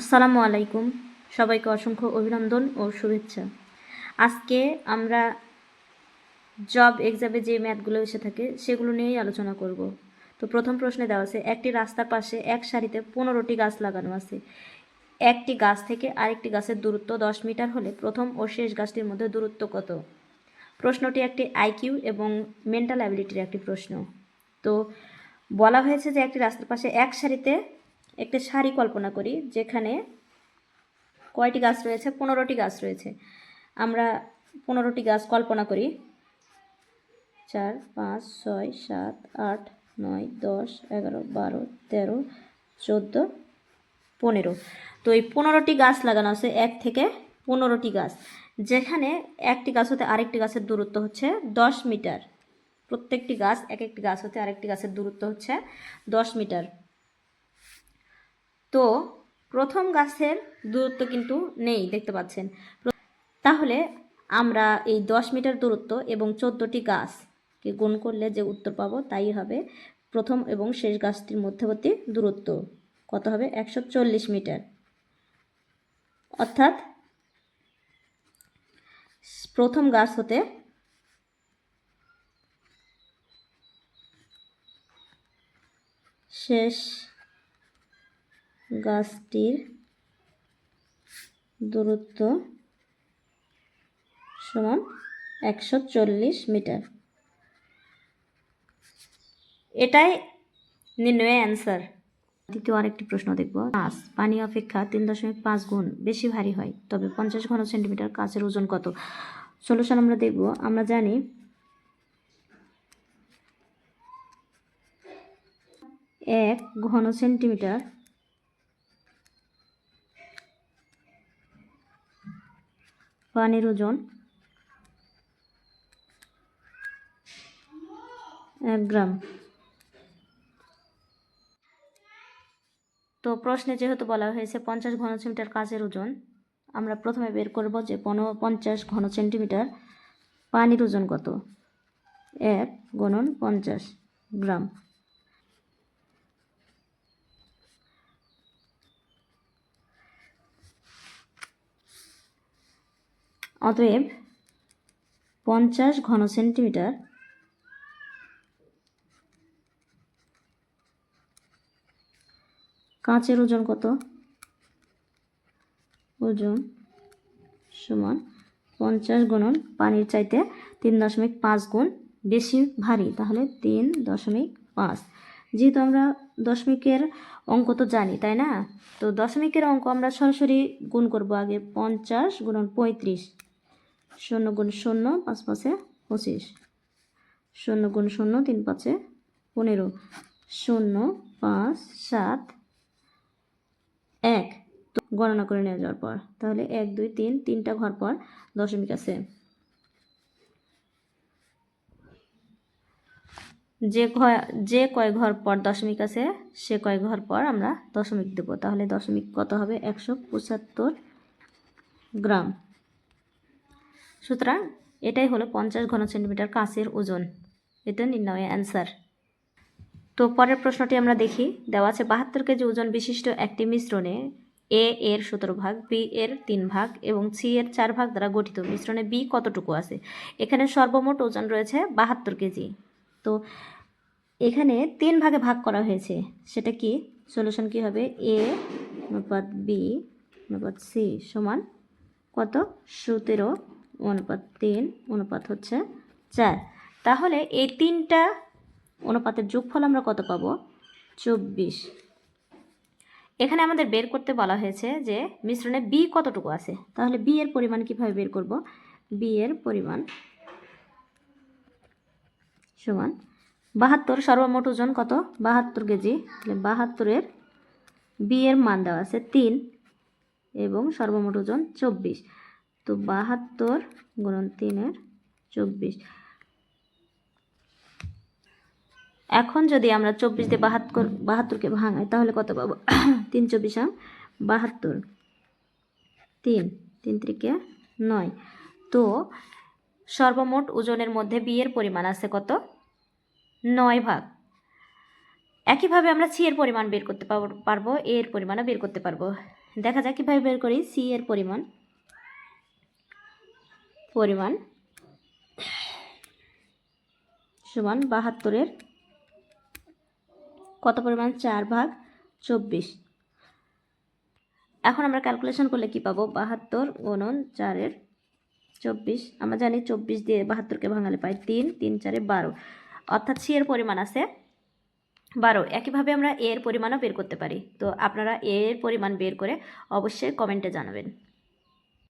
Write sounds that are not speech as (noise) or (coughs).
আসসালামু আলাইকুম। সবাইকে অসংখ্য অভিনন্দন ও শুভেচ্ছা। আজকে আমরা জব এক্সামে যে ম্যাথগুলো এসে থাকে, সেগুলো নিয়েই আলোচনা করব। তো প্রথম প্রশ্নে দেওয়া আছে, একটি রাস্তার পাশে এক সারিতে পনেরোটি গাছ লাগানো আছে। একটি গাছ থেকে আরেকটি গাছের দূরত্ব দশ মিটার হলে প্রথম ও শেষ গাছটির মধ্যে দূরত্ব কত? প্রশ্নটি একটি আইকিউ এবং মেন্টাল অ্যাবিলিটির একটি প্রশ্ন। তো বলা হয়েছে যে একটি রাস্তার পাশে এক সারিতে একটি সারি কল্পনা করি, যেখানে কয়টি গাছ রয়েছে? পনেরোটি গাছ রয়েছে। আমরা পনেরোটি গাছ কল্পনা করি। চার, পাঁচ, ছয়, সাত, আট, নয়, দশ, এগারো, বারো, তেরো, চোদ্দ, পনেরো। তো এই পনেরোটি গাছ লাগানো আছে, এক থেকে পনেরোটি গাছ। যেখানে একটি গাছ হতে আরেকটি গাছের দূরত্ব হচ্ছে দশ মিটার। প্রত্যেকটি গাছ, এক একটি গাছ হতে আরেকটি গাছের দূরত্ব হচ্ছে দশ মিটার। তো প্রথম গাছের দূরত্ব কিন্তু নেই, দেখতে পাচ্ছেন। তাহলে আমরা এই দশ মিটার দূরত্ব এবং চোদ্দোটি গাছকে গুণ করলে যে উত্তর পাবো তাই হবে প্রথম এবং শেষ গাছটির মধ্যবর্তী দূরত্ব। কত হবে? একশো চল্লিশ মিটার। অর্থাৎ প্রথম গাছ হতে শেষ গাছটির দূরত্ব সমান একশো চল্লিশ মিটার। এটাই নির্ণয়ের অ্যান্সার দ্বিতীয় আরেকটি প্রশ্ন দেখব। মাছ, পানি অপেক্ষা তিন দশমিক পাঁচ গুণ বেশি ভারী হয়, তবে পঞ্চাশ ঘন সেন্টিমিটার কাঁচের ওজন কত? সলিউশন আমরা দেখব। আমরা জানি এক ঘন সেন্টিমিটার পানির ওজন এক গ্রাম। তো প্রশ্নে যেহেতু বলা হয়েছে পঞ্চাশ ঘন সেন্টিমিটার কাচের ওজন, আমরা প্রথমে বের করব যে পনেরো পঞ্চাশ ঘন সেন্টিমিটার পানির ওজন কত? এক গণন পঞ্চাশ গ্রাম। অতএব পঞ্চাশ ঘন সেন্টিমিটার কাঁচের ওজন কত? ওজন সমান পঞ্চাশ গুণন পানির চাইতে তিন দশমিক পাঁচ গুণ বেশি ভারী, তাহলে তিন দশমিক পাঁচ। যেহেতু আমরা দশমিকের অঙ্ক তো জানি, তাই না? তো দশমিকের অঙ্ক আমরা সরাসরি গুণ করব আগে পঞ্চাশ গুণন পঁয়ত্রিশ। শূন্য গুণ শূন্য পাঁচ পাঁচে পঁচিশ। শূন্য গুণ শূন্য তিন পাঁচে পনেরো। শূন্য পাঁচ সাত এক। গণনা করে নিয়ে যাওয়ার পর, তাহলে এক, দুই, তিন, তিনটা ঘর পর দশমিক আছে। যে ঘর যে কয় ঘর পর দশমিক আছে, সে কয় ঘর পর আমরা দশমিক দেব। তাহলে দশমিক কত হবে? একশো পঁচাত্তর গ্রাম। সুতরাং এটাই হলো পঞ্চাশ ঘন সেন্টিমিটার কাঁচের ওজন। এটা নির্ণয় অ্যান্সার তো পরের প্রশ্নটি আমরা দেখি। দেওয়া আছে বাহাত্তর কেজি ওজন বিশিষ্ট একটি মিশ্রণে এ এর সতেরো ভাগ বি এর তিন ভাগ এবং সি এর চার ভাগ দ্বারা গঠিত মিশ্রণে বি কতটুকু আছে? এখানে সর্বমোট ওজন রয়েছে বাহাত্তর কেজি। তো এখানে তিন ভাগে ভাগ করা হয়েছে। সেটা কি? সলিউশন কি হবে? এ অনুপাত বি অনুপাত সি সমান কত? সতেরো অনুপাত তিন, অনুপাত হচ্ছে চার। তাহলে এই তিনটা অনুপাতের যোগফল আমরা কত পাবো? চব্বিশ। এখানে আমাদের বের করতে বলা হয়েছে যে মিশ্রণে বি কতটুকু আছে? তাহলে বি এর পরিমাণ কীভাবে বের করব? বি এর পরিমাণ সমান বাহাত্তর সর্বমোট ওজন কত? বাহাত্তর কেজি। তাহলে বাহাত্তরের বি এর মান দেওয়া আছে তিন এবং সর্বমোট ওজন চব্বিশ। তো বাহাত্তর গুণন তিনের চব্বিশ। এখন যদি আমরা চব্বিশ দিয়ে বাহাত্তর, বাহাত্তরকে ভাঙাই, তাহলে কত পাবো? (coughs) তিন চব্বিশ বাহাত্তর। তিন তিন ত্রিকে নয়। তো সর্বমোট ওজনের মধ্যে বিয়ের পরিমাণ আছে কত? নয় ভাগ। একইভাবে আমরা সি এর পরিমাণ বের করতে পারব এর পরিমাণও বের করতে পারব। দেখা যাক কীভাবে বের করি? সি এর পরিমাণ পরিমাণ সমান বাহাত্তরের কত পরিমাণ? চার ভাগ চব্বিশ। এখন আমরা ক্যালকুলেশন করলে কি পাবো? বাহাত্তর গুণন চারের চব্বিশ। আমরা জানি চব্বিশ দিয়ে বাহাত্তরকে ভাঙালে পাই তিন তিন চারে বারো। অর্থাৎ সি এর পরিমাণ আছে বারো। একইভাবে আমরা এর পরিমাণও বের করতে পারি। তো আপনারা এর পরিমাণ বের করে অবশ্যই কমেন্টে জানাবেন।